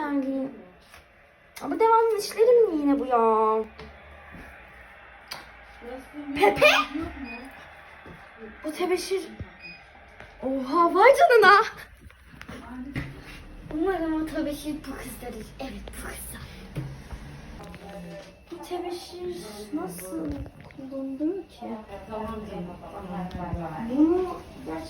yani. Ama devamlı işlerim mi yine bu ya? Pepe? Bu tebeşir. Oha vay canına. Umarım o tebeşir bu kızdarır. Evet bu kızlar. Bu tebeşir nasıl kullanılıyor ki? Bunu ver.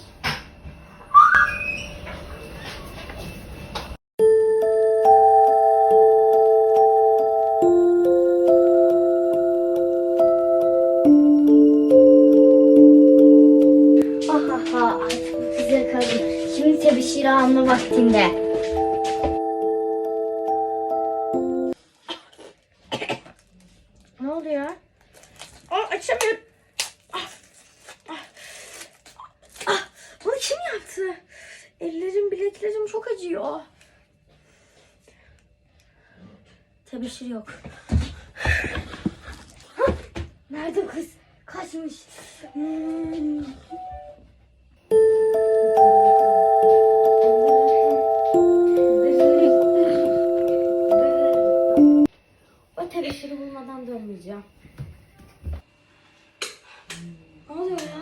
Ha artık bu güzel kadın. Şimdi tebeşiri alma vaktinde. Ne oluyor? Aa, açamıyorum. Ah, ah, ah, kim yaptı? Ellerim, bileklerim çok acıyor. Tebeşir yok. Nerede kız? Kaçmış. Hmm. Tebeşiri bulmadan dönmeyeceğim. Ne oluyor ya?